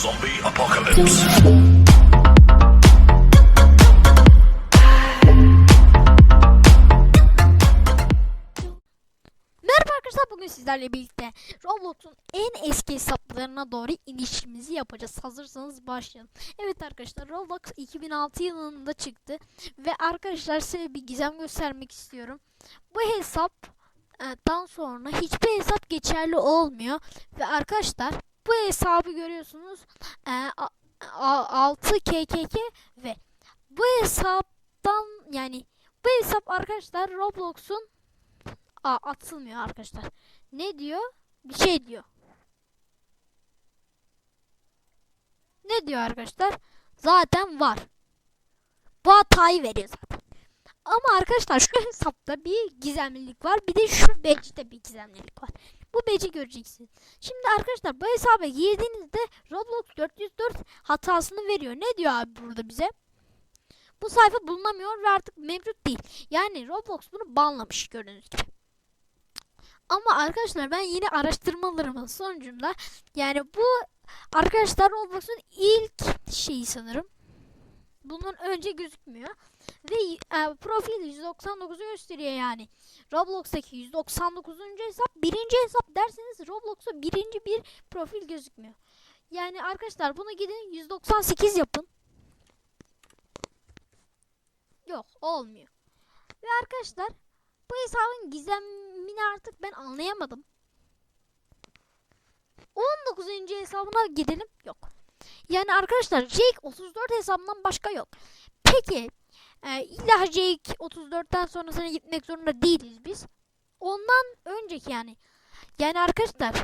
Zombie apocalypse. Merhaba arkadaşlar bugün sizlerle birlikte Roblox'un en eski hesaplarına doğru inişimizi yapacağız. Hazırsanız başlayalım. Evet arkadaşlar Roblox 2006 yılında çıktı ve arkadaşlar size bir gizem göstermek istiyorum. Bu hesaptan sonra hiçbir hesap geçerli olmuyor ve arkadaşlar bu hesabı görüyorsunuz e, a- 6 KKK ve bu hesaptan yani bu hesap arkadaşlar Roblox'un atılmıyor arkadaşlar. Ne diyor? Bir şey diyor. Ne diyor arkadaşlar? Zaten var. Bu hatayı veriyor zaten. Ama arkadaşlar şu hesapta bir gizemlilik var. Bir de şu badge'de bir gizemlilik var. Bu badge'i göreceksiniz. Şimdi arkadaşlar bu hesaba girdiğinizde Roblox 404 hatasını veriyor. Ne diyor abi burada bize? Bu sayfa bulunamıyor ve artık mevcut değil. Yani Roblox bunu banlamış gördüğünüz gibi. Ama arkadaşlar ben yine araştırmalarımın sonucunda yani bu arkadaşlar Roblox'un ilk şeyi sanırım. Bunun önce gözükmüyor. Ve e, profil 199'u gösteriyor yani. Roblox'taki 199. hesap birinci hesap derseniz Roblox'ta birinci bir profil gözükmüyor. Yani arkadaşlar bunu gidin 198 yapın. Yok olmuyor. Ve arkadaşlar bu hesabın gizemini artık ben anlayamadım. 19. hesabına gidelim. Yok. Yani arkadaşlar Jake 34 hesabından başka yok. Peki e, illa Jake 34'ten sonrasına gitmek zorunda değiliz biz. Ondan önceki yani. Yani arkadaşlar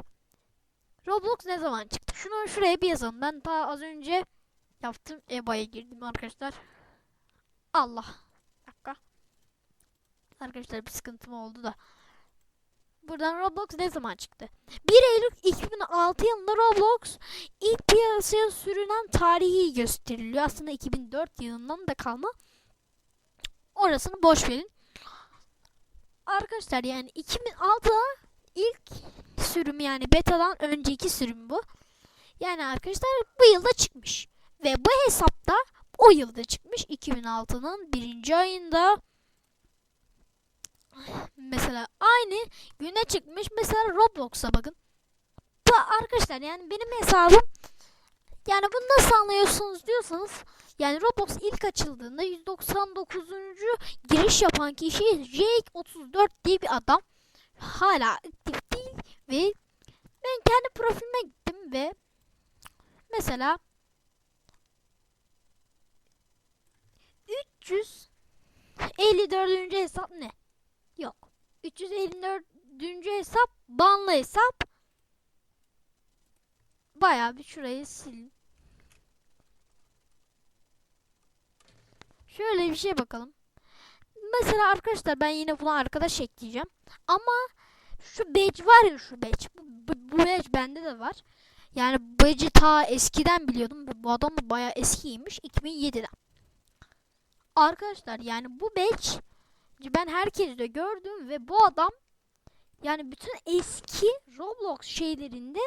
Roblox ne zaman çıktı? Şunu şuraya bir yazalım. Ben daha az önce yaptım. EBA'ya girdim arkadaşlar. Allah. Bir dakika. Arkadaşlar bir sıkıntım oldu da. Buradan Roblox ne zaman çıktı? 1 Eylül 2006 yılında Roblox ilk piyasaya sürülen tarihi gösteriliyor. Aslında 2004 yılından da kalma. Orasını boş verin. Arkadaşlar yani 2006'da ilk sürüm yani betadan önceki sürüm bu. Yani arkadaşlar bu yılda çıkmış. Ve bu hesapta o yılda çıkmış. 2006'nın birinci ayında mesela aynı güne çıkmış. Mesela Roblox'a bakın. Bu arkadaşlar yani benim hesabım yani bunu nasıl anlıyorsunuz diyorsanız yani Roblox ilk açıldığında 199. giriş yapan kişi Jake 34 diye bir adam. Hala aktif değil ve ben kendi profilime gittim ve mesela 354. hesap ne? Yok. 354. hesap banlı hesap. Bayağı bir şurayı sil. Şöyle bir şey bakalım. Mesela arkadaşlar ben yine buna arkadaş ekleyeceğim. Ama şu badge var ya şu badge. Bu, bu badge bende de var. Yani badge'i ta eskiden biliyordum. Bu adam da bayağı eskiymiş. 2007'den. Arkadaşlar yani bu badge ben herkeste gördüm ve bu adam yani bütün eski Roblox şeylerinde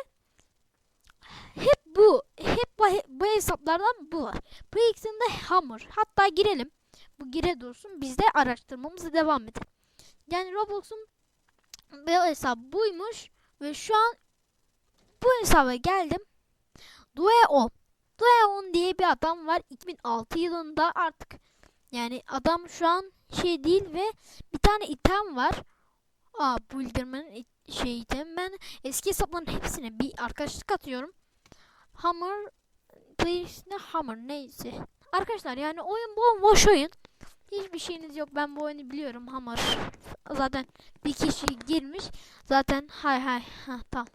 hep bu hep bu, bu hesaplardan bu var. Bu ikisinde Hammer. Hatta girelim. Bu gire dursun. Biz de araştırmamıza devam edelim. Yani Roblox'un bu hesabı buymuş ve şu an bu hesaba geldim. Dueon. Dueon diye bir adam var. 2006 yılında artık yani adam şu an şey değil ve bir tane item var. Aa Builderman'ın it- şey item. Ben eski hesapların hepsine bir arkadaşlık atıyorum. Hammer Plays'ne Hammer neyse. Arkadaşlar yani oyun bomboş oyun. Hiçbir şeyiniz yok. Ben bu oyunu biliyorum Hammer. Zaten bir kişi girmiş. Zaten hay hay. Ha tamam.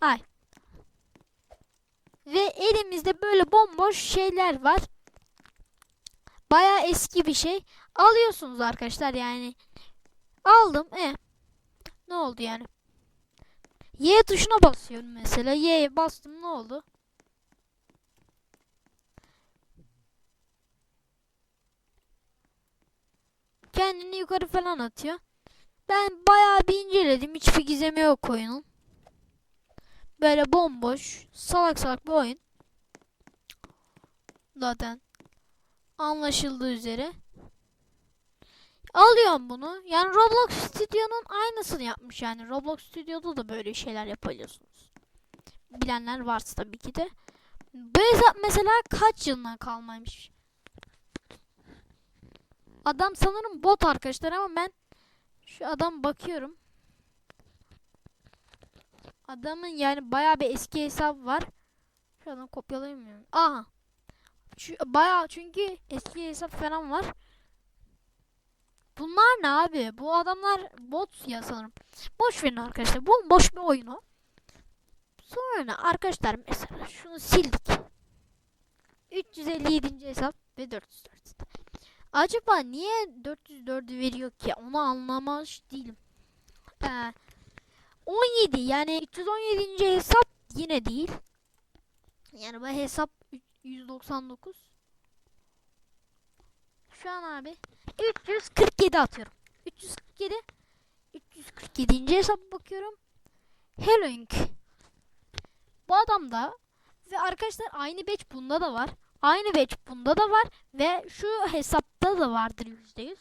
Ay. Ve elimizde böyle bomboş şeyler var. Baya eski bir şey. Alıyorsunuz arkadaşlar yani. Aldım. E. Ne oldu yani? Y tuşuna basıyorum mesela. Y'ye bastım ne oldu? Kendini yukarı falan atıyor. Ben bayağı bir inceledim. Hiçbir gizemi yok oyunun. Böyle bomboş, salak salak bir oyun. Zaten anlaşıldığı üzere. Alıyorum bunu. Yani Roblox Studio'nun aynısını yapmış yani. Roblox Studio'da da böyle şeyler yapabiliyorsunuz. Bilenler varsa tabii ki de. Bu hesap mesela kaç yılından kalmaymış. Adam sanırım bot arkadaşlar ama ben şu adam bakıyorum. Adamın yani bayağı bir eski hesabı var. Şu adam kopyalayamıyorum. Aha. Şu, bayağı çünkü eski hesap falan var. Bunlar ne abi? Bu adamlar bot ya sanırım. Boş verin arkadaşlar. Bu boş bir oyun o. Sonra arkadaşlar mesela şunu sildik. 357. hesap ve 404. Acaba niye 404'ü veriyor ki? Onu anlamış değilim. Ee, 17 yani 317. hesap yine değil. Yani bu hesap 199. Şu an abi 347 atıyorum. 347 347. hesap bakıyorum. Hellink. Bu adam da ve arkadaşlar aynı batch bunda da var. Aynı batch bunda da var ve şu hesapta da vardır %100.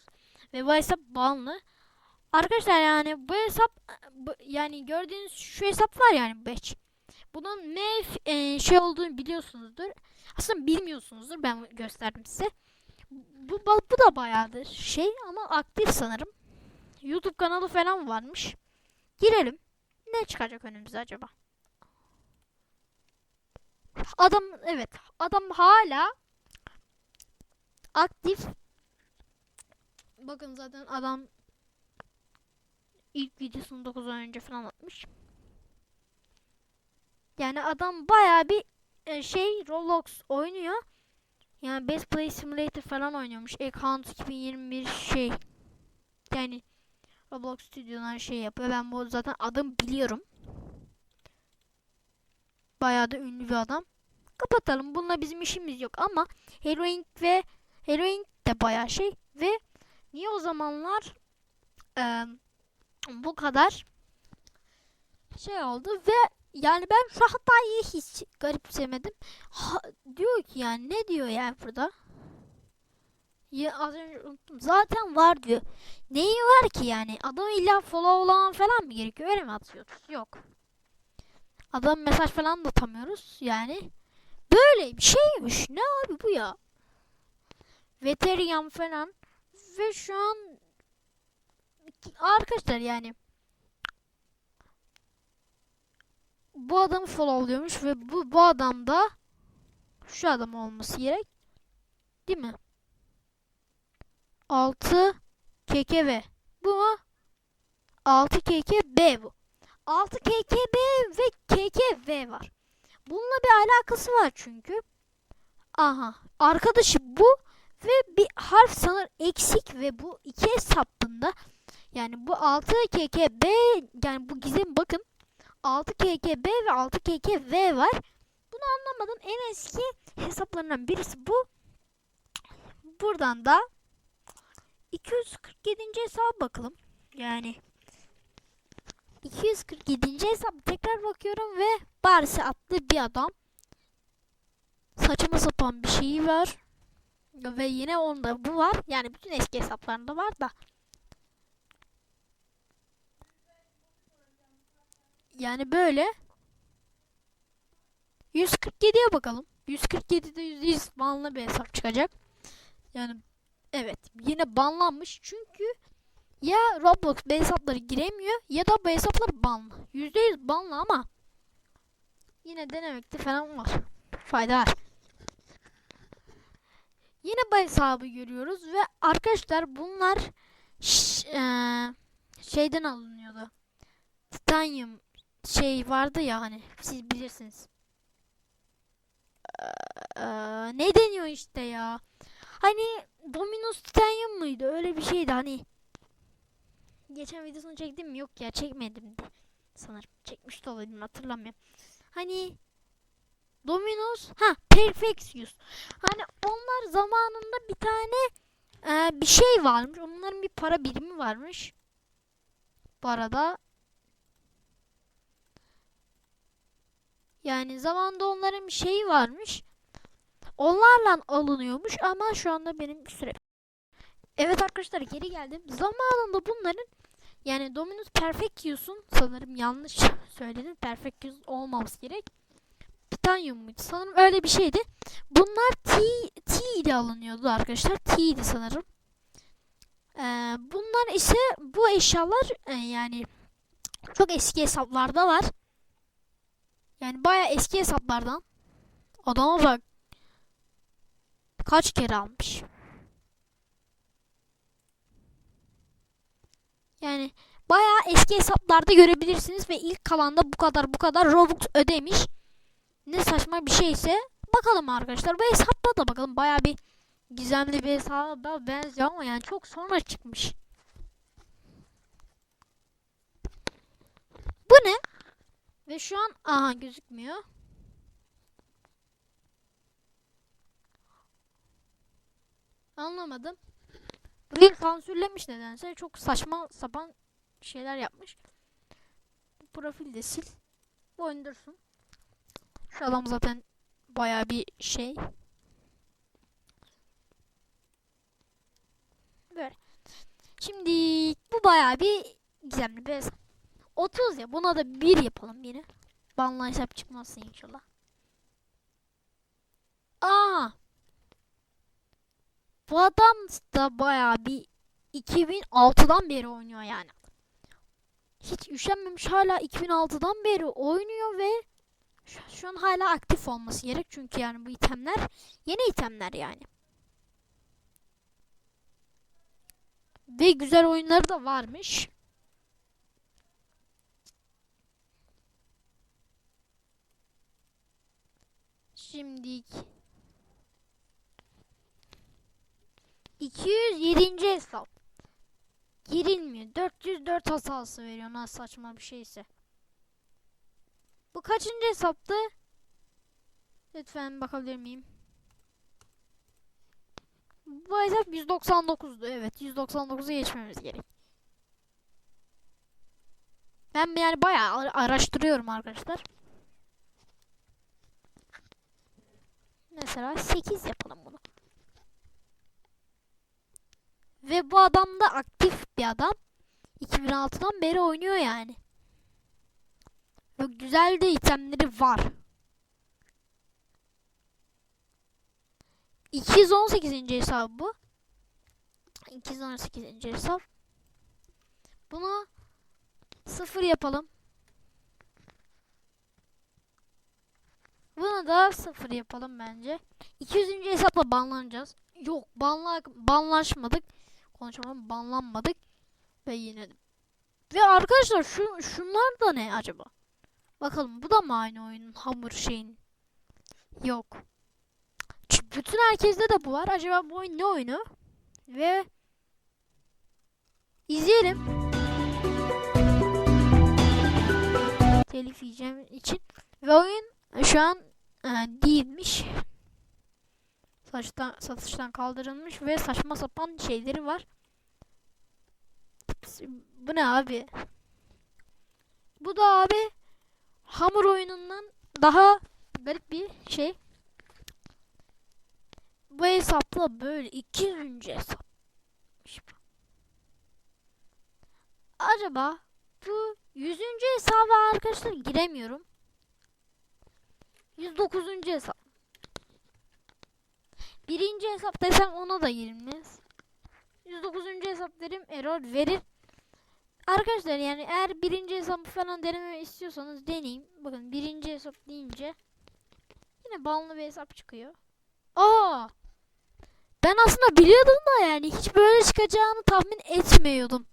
Ve bu hesap bağımlı. Arkadaşlar yani bu hesap bu, yani gördüğünüz şu hesap var yani batch. Bunun ne e, şey olduğunu biliyorsunuzdur. Aslında bilmiyorsunuzdur. Ben gösterdim size. Bu, bu da bayağıdır şey ama aktif sanırım. YouTube kanalı falan varmış. Girelim. Ne çıkacak önümüze acaba? Adam evet adam hala aktif. Bakın zaten adam ilk videosunu 9 ay önce falan atmış. Yani adam baya bir e, şey Roblox oynuyor. Yani Best Play Simulator falan oynuyormuş. Account 2021 şey. Yani Roblox Studio'dan şey yapıyor. Ben bu zaten adım biliyorum. Bayağı da ünlü bir adam. Kapatalım. Bununla bizim işimiz yok ama Heroin ve Heroin de bayağı şey ve niye o zamanlar e, bu kadar şey oldu ve yani ben şu hatayı hiç garipsemedim. Ha, diyor ki yani ne diyor yani burada? Ya az önce unuttum. Zaten var diyor. Neyi var ki yani? Adam illa followlaman falan mı gerekiyor? Öyle mi atıyoruz? Yok. Adam mesaj falan da atamıyoruz. Yani böyle bir şeymiş. Ne abi bu ya? Veterian falan. Ve şu an arkadaşlar yani bu adamı followluyormuş ve bu bu adam da şu adam olması gerek. Değil mi? 6 KKB. Bu mu? 6 KKB bu. 6 KKB ve KKV var. Bununla bir alakası var çünkü. Aha. Arkadaşı bu ve bir harf sanır eksik ve bu iki hesabında yani bu 6 KKB yani bu gizem bakın 6 KKB ve 6 KKV var. Bunu anlamadım. En eski hesaplarından birisi bu. Buradan da 247. hesaba bakalım. Yani 247. hesap tekrar bakıyorum ve Barsi adlı bir adam. Saçma sapan bir şey var. Ve yine onda bu var. Yani bütün eski hesaplarında var da. Yani böyle. 147'ye bakalım. 147'de %100 banlı bir hesap çıkacak. Yani evet yine banlanmış çünkü ya Roblox bu hesapları giremiyor ya da bu hesaplar banlı. %100 banlı ama yine denemekte falan var. Fayda var. Yine bu hesabı görüyoruz ve arkadaşlar bunlar şeyden alınıyordu. Titanium şey vardı ya hani siz bilirsiniz. Ee, ne deniyor işte ya? Hani Dominus Titanium mıydı? Öyle bir şeydi hani. Geçen videosunu çektim mi? Yok ya çekmedim de. Sanırım çekmiş de olabilirim hatırlamıyorum. Hani Dominus ha Perfectius. Hani onlar zamanında bir tane e, bir şey varmış. Onların bir para birimi varmış. Bu arada Yani zamanında onların bir şeyi varmış. Onlarla alınıyormuş ama şu anda benim süre. Evet arkadaşlar geri geldim. Zamanında bunların yani Dominus Perfectius'un sanırım yanlış söyledim. Perfectius olmaması gerek. Titanium muydu? Sanırım öyle bir şeydi. Bunlar T, T ile alınıyordu arkadaşlar. T idi sanırım. Ee, bunlar ise bu eşyalar e, yani çok eski hesaplarda var. Yani baya eski hesaplardan. Adama bak. Kaç kere almış. Yani bayağı eski hesaplarda görebilirsiniz ve ilk kalanda bu kadar bu kadar Robux ödemiş. Ne saçma bir şeyse bakalım arkadaşlar. Bu hesapta da bakalım bayağı bir gizemli bir hesaba benziyor ama yani çok sonra çıkmış. Bu ne? Ve şu an aha gözükmüyor. Anlamadım. Burayı sansürlemiş nedense. Çok saçma sapan şeyler yapmış. Profil de sil. Bu oyun dursun. Şu adam zaten baya bir şey. Böyle. Şimdi bu baya bir gizemli bir hesap. 30 ya buna da 1 yapalım yine. Banla hesap çıkmazsa inşallah. Aa. Bu adam da baya bir 2006'dan beri oynuyor yani. Hiç üşenmemiş hala 2006'dan beri oynuyor ve şu, şu an hala aktif olması gerek çünkü yani bu itemler yeni itemler yani. Ve güzel oyunları da varmış. Şimdi 207. hesap. Girilmiyor. 404 hatası veriyor. Nasıl saçma bir şeyse. Bu kaçıncı hesaptı? Lütfen bakabilir miyim? Bu hesap 199'du. Evet 199'u geçmemiz gerek. Ben yani bayağı ara- araştırıyorum arkadaşlar. Mesela 8 yapalım bunu. Ve bu adam da aktif bir adam. 2006'dan beri oynuyor yani. Ve güzel de itemleri var. 218. hesap bu. 218. hesap. Bunu sıfır yapalım. Bunu da sıfır yapalım bence. 200. hesapla banlanacağız. Yok banla banlaşmadık. Konuşamadım banlanmadık. Ve yine ve arkadaşlar şu şunlar da ne acaba? Bakalım bu da mı aynı oyunun hamur şeyin? Yok. Çünkü bütün herkeste de bu var. Acaba bu oyun ne oyunu? Ve izleyelim. Telif yiyeceğim için. Ve oyun şu an e, değilmiş. Satıştan, satıştan kaldırılmış ve saçma sapan şeyleri var. Bu ne abi? Bu da abi hamur oyunundan daha garip bir şey. Bu hesapla böyle 200. hesap. Acaba bu 100. hesaba arkadaşlar giremiyorum. 109. hesap. Birinci hesap desem ona da girilmez. 109. hesap derim error verir. Arkadaşlar yani eğer birinci hesabı falan deneme istiyorsanız deneyin. Bakın birinci hesap deyince yine banlı bir hesap çıkıyor. Aa! Ben aslında biliyordum da yani hiç böyle çıkacağını tahmin etmiyordum.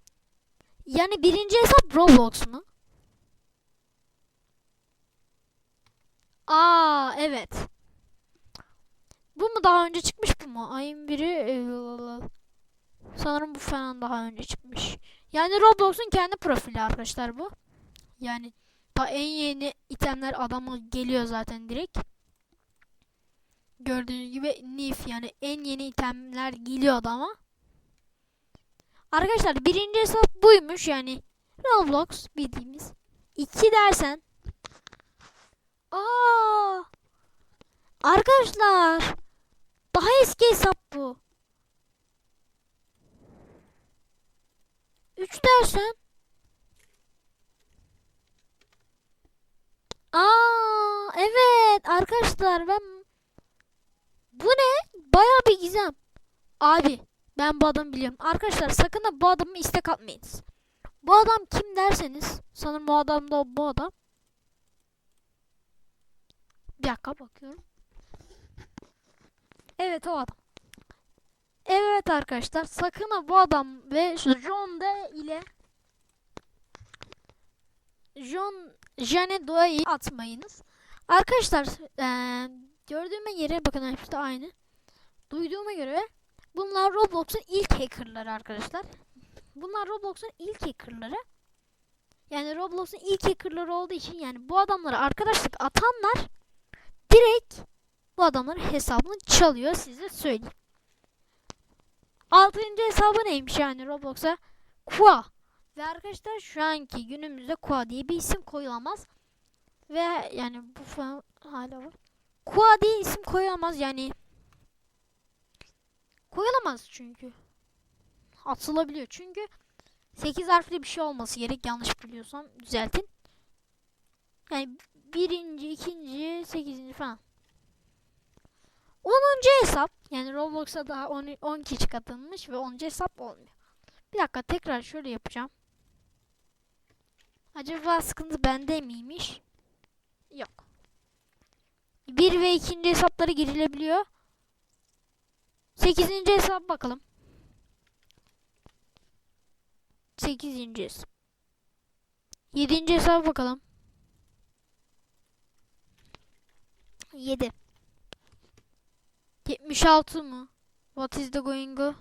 Yani birinci hesap Roblox mu? Aa evet. Bu mu daha önce çıkmış bu mu? Ayın biri ee, sanırım bu falan daha önce çıkmış. Yani Roblox'un kendi profili arkadaşlar bu. Yani ta en yeni itemler adamı geliyor zaten direkt. Gördüğünüz gibi Nif yani en yeni itemler geliyor adama. Arkadaşlar birinci hesap buymuş yani Roblox bildiğimiz. İki dersen Aa! Arkadaşlar daha eski hesap bu. 3 dersen. Aa, evet arkadaşlar ben bu ne? Bayağı bir gizem. Abi ben bu adamı biliyorum. Arkadaşlar sakın da bu adamı istek atmayınız. Bu adam kim derseniz sanırım bu adam da bu adam. Bir dakika bakıyorum. Evet o adam. Evet arkadaşlar sakın ha bu adam ve John de ile John Jane Doe'yi atmayınız. Arkadaşlar eee gördüğüme yere bakın hepsi de aynı. Duyduğuma göre bunlar Roblox'un ilk hackerları arkadaşlar. Bunlar Roblox'un ilk hackerları. Yani Roblox'un ilk hackerları olduğu için yani bu adamlara arkadaşlık atanlar direkt bu adamların hesabını çalıyor size söyleyeyim. Altıncı hesabı neymiş yani Roblox'a? Qua. Ve arkadaşlar şu anki günümüzde Qua diye bir isim koyulamaz. Ve yani bu falan hala var. Qua diye isim koyulamaz yani. Koyulamaz çünkü. Atılabiliyor çünkü 8 harfli bir şey olması gerek yanlış biliyorsam düzeltin. Yani birinci, ikinci, sekizinci falan. 10. hesap yani Roblox'a daha 10, 10 kişi katılmış ve 10. hesap olmuyor. Bir dakika tekrar şöyle yapacağım. Acaba sıkıntı bende miymiş? Yok. 1 ve 2. hesapları girilebiliyor. 8. hesap bakalım. 8. hesap. 7. hesap bakalım. 7. 76 mı? What is the going on?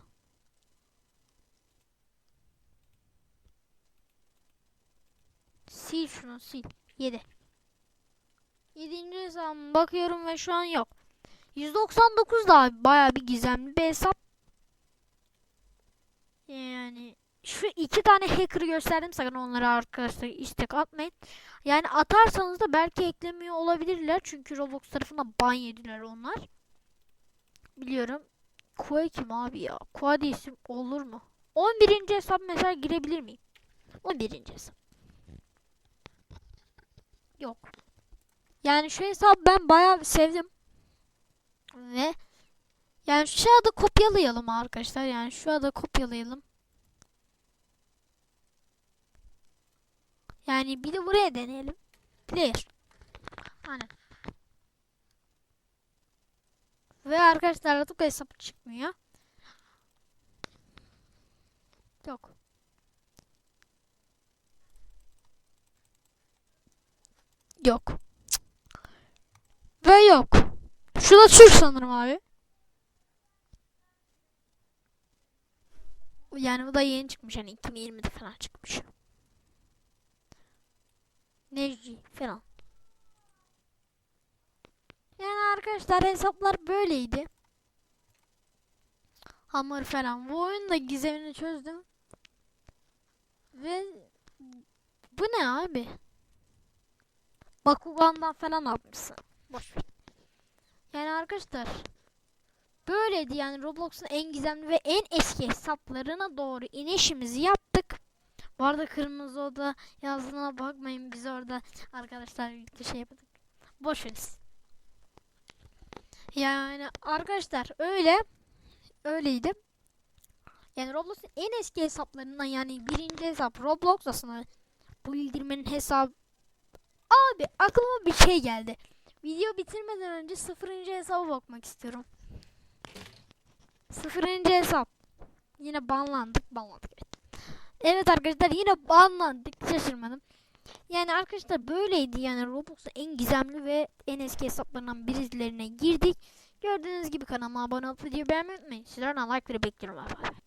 Sil şunu sil. 7. 7. hesabıma bakıyorum ve şu an yok. 199 da baya bir gizemli bir hesap. Yani şu iki tane hacker'ı gösterdim sakın onlara arkadaşlar istek atmayın. Yani atarsanız da belki eklemiyor olabilirler çünkü Roblox tarafından ban yediler onlar. Biliyorum. Kua kim abi ya? Kua diye isim olur mu? 11. hesap mesela girebilir miyim? 11. hesap. Yok. Yani şu hesabı ben bayağı sevdim. Ve yani şu adı kopyalayalım arkadaşlar. Yani şu adı kopyalayalım. Yani bir de buraya deneyelim. Player. Aynen. Ve arkadaşlar artık hesap çıkmıyor. Yok. Yok. Ve yok. Şu da Türk sanırım abi. Yani bu da yeni çıkmış hani 2020'de falan çıkmış. Necdi falan. Yani arkadaşlar hesaplar böyleydi. Hamur falan. Bu oyun da gizemini çözdüm. Ve bu ne abi? Bakugan'dan falan atmışsın. Boş. Yani arkadaşlar böyleydi yani Roblox'un en gizemli ve en eski hesaplarına doğru inişimizi yaptık. Bu arada kırmızı oda yazdığına bakmayın biz orada arkadaşlar birlikte şey yaptık. Boş verin. Yani arkadaşlar öyle öyleydi. Yani Roblox'un en eski hesaplarından yani birinci hesap Roblox aslında bu bildirmenin hesabı Abi aklıma bir şey geldi. Video bitirmeden önce sıfırıncı hesaba bakmak istiyorum. Sıfırıncı hesap. Yine banlandık. Banlandık evet. Evet arkadaşlar yine banlandık. Şaşırmadım. Yani arkadaşlar böyleydi yani Roblox'un en gizemli ve en eski hesaplarından birilerine girdik. Gördüğünüz gibi kanalıma abone olup videoyu beğenmeyi unutmayın. Sizlerden like'ları bekliyorum. Bye bye.